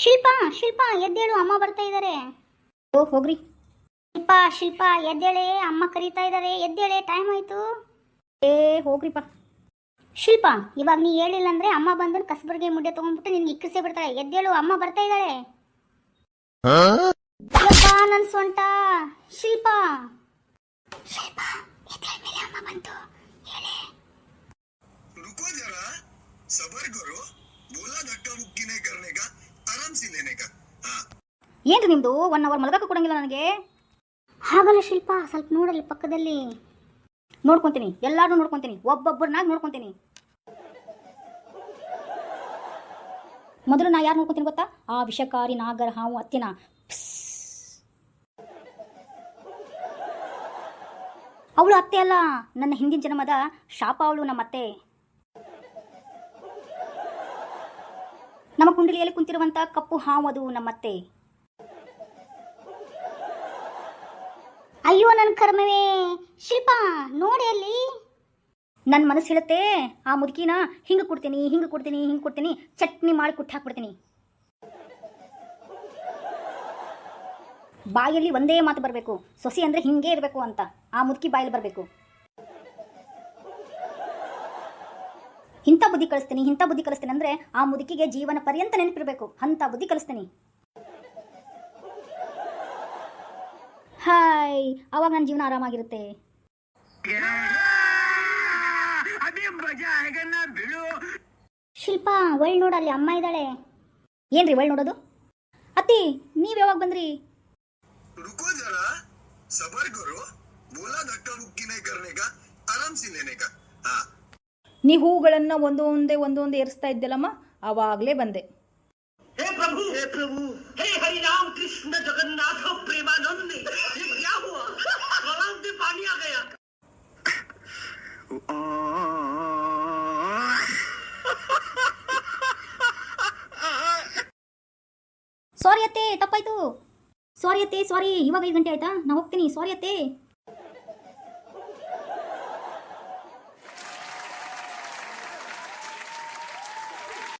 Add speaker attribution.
Speaker 1: ಶಿಲ್ಪ ಶಿಲ್ಪ ಎದ್ದೇಳು ಅಮ್ಮ ಬರ್ತಾ ಇದ್ದಾರೆ ಓ ಹೋಗ್ರಿ ಶಿಲ್ಪ ಶಿಲ್ಪ ಎದ್ದೇಳೆ ಅಮ್ಮ ಕರೀತಾ ಇದ್ದಾರೆ ಎದ್ದೇಳೆ ಟೈಮ್ ಆಯ್ತು ಏ ಹೋಗ್ರಿಪ್ಪ ಶಿಲ್ಪ ಇವಾಗ ನೀ ಹೇಳಿಲ್ಲ ಅಂದ್ರೆ ಅಮ್ಮ ಬಂದು ಕಸಬರ್ಗೆ ಮುಡ್ಡೆ ತಗೊಂಡ್ಬಿಟ್ಟು ನಿನ್ಗೆ ಇಕ್ಕಿಸೇ ಬಿಡ್ತಾಳೆ ಎದ್ದೇಳು ಅಮ್ಮ ಬರ್ತಾ ಇದ್ದಾಳೆ ಯಪ್ಪ ನನ್ ಸೊಂಟ ಶಿಲ್ಪ ಶಿಲ್ಪ ಎದ್ದೇಳ ಮೇಲೆ ಅಮ್ಮ ಬಂತು ಹೇಳೆ
Speaker 2: रुको जरा सबर करो बोला धक्का मुक्की नहीं करने का आराम से लेने का हाँ
Speaker 1: ನಿಮ್ದು? ಒನ್ ಅವರ್ ಮಲಗಕ್ಕೆ ಕೊಡಂಗಿಲ್ಲ ನನಗೆ. ಹಾಗಲ್ಲ ಶಿಲ್ಪ, ಸ್ವಲ್ಪ ನೋಡಲ್ಲಿ ಪಕ್ಕದಲ್ಲಿ. ನೋಡ್ಕೊಂತೀನಿ ಎಲ್ಲಾರು ನೋಡ್ಕೊಂತೀನಿ, ಒಬ್ಬೊಬ್ಬರನ್ನಾಗಿ ನೋಡ್ಕೊಂತೀನಿ. ಮೊದಲು ನಾ ಯಾರು ನೋಡ್ಕೊಂತೀನಿ ಗೊತ್ತಾ? ಆ ವಿಷಕಾರಿ ನಾಗರ ಹಾವು ಅತ್ತಿನ. ಅವಳು ಅತ್ತೆ ಅಲ್ಲ, ನನ್ನ ಹಿಂದಿನ ಜನ್ಮದ ಶಾಪ ಅವಳು ನಮ್ಮ ಅತ್ತೆ. ನಮ್ಮ ಕುಂಡಲಿಯಲ್ಲಿ ಕುಂತಿರುವಂತ ಕಪ್ಪು ಹಾವು ಅದು ನಮ್ಮತ್ತೆ ನನ್ನ ಕರ್ಮವೇ. ಶಿಲ್ಪ, ನೋಡಿ ಅಲ್ಲಿ. ನನ್ನ ಮನಸ್ಸು ಹೇಳುತ್ತೆ, ಆ ಮುದುಕಿನ ಹಿಂಗೆ ಕೊಡ್ತೀನಿ ಹಿಂಗೆ ಕೊಡ್ತೀನಿ ಹಿಂಗೆ ಕೊಡ್ತೀನಿ, ಚಟ್ನಿ ಮಾಡಿ ಕುಟ್ಟಿ ಹಾಕ್ಬಿಡ್ತೀನಿ. ಬಾಯಲ್ಲಿ ಒಂದೇ ಮಾತು ಬರಬೇಕು, ಸೊಸಿ ಅಂದರೆ ಹಿಂಗೆ ಇರಬೇಕು ಅಂತ. ಆ ಮುದುಕಿ ಬಾಯಲ್ಲಿ ಬರಬೇಕು. ಇಂಥ ಬುದ್ಧಿ ಕಳಿಸ್ತೀನಿ ಇಂಥ ಬುದ್ಧಿ ಕಲಿಸ್ತೀನಿ ಅಂದರೆ ಆ ಮುದುಕಿಗೆ ಜೀವನ ಪರ್ಯಂತ ನೆನಪಿರಬೇಕು, ಅಂಥ ಬುದ್ಧಿ ಕಲಿಸ್ತೀನಿ. ಹಾಯ್ ಅವಾಗ ನನ್ನ ಜೀವನ ಆರಾಮಾಗಿರುತ್ತೆ
Speaker 2: अभी मजा आएगा ना भिड़ो
Speaker 1: ಶಿಲ್ಪ ಒಳ್ ನೋಡಲ್ಲಿ ಅಮ್ಮ ಇದ್ದಾಳೆ ಏನ್ರಿ ಒಳ್ ನೋಡೋದು ಅತ್ತಿ ನೀವ್ ಯಾವಾಗ ಬಂದ್ರಿ
Speaker 2: रुको जरा सबर करो बोला धक्का मुक्की नहीं करने का आराम से लेने का हाँ
Speaker 3: ನೀ ಹೂಗಳನ್ನು ಒಂದೊಂದೇ ಒಂದೊಂದೇ ಏರಿಸ್ತಾ ಇದ್ದಲ್ಲಮ್ಮ ಆವಾಗಲೇ ಬಂದೆ
Speaker 4: हे प्रभु हे प्रभु हे हरि राम कृष्ण जगन्नाथ प्रेमानंद ये क्या
Speaker 1: ಸಾರಿ ಅತ್ತೆ ತಪ್ಪಾಯ್ತು. ಸಾರಿ ಅತ್ತೆ ಸಾರಿ ಇವಾಗ ಐದು ಗಂಟೆ ಆಯ್ತಾ? ನಾ ಹೋಗ್ತೀನಿ. ಸಾರಿ ಅತ್ತೆ.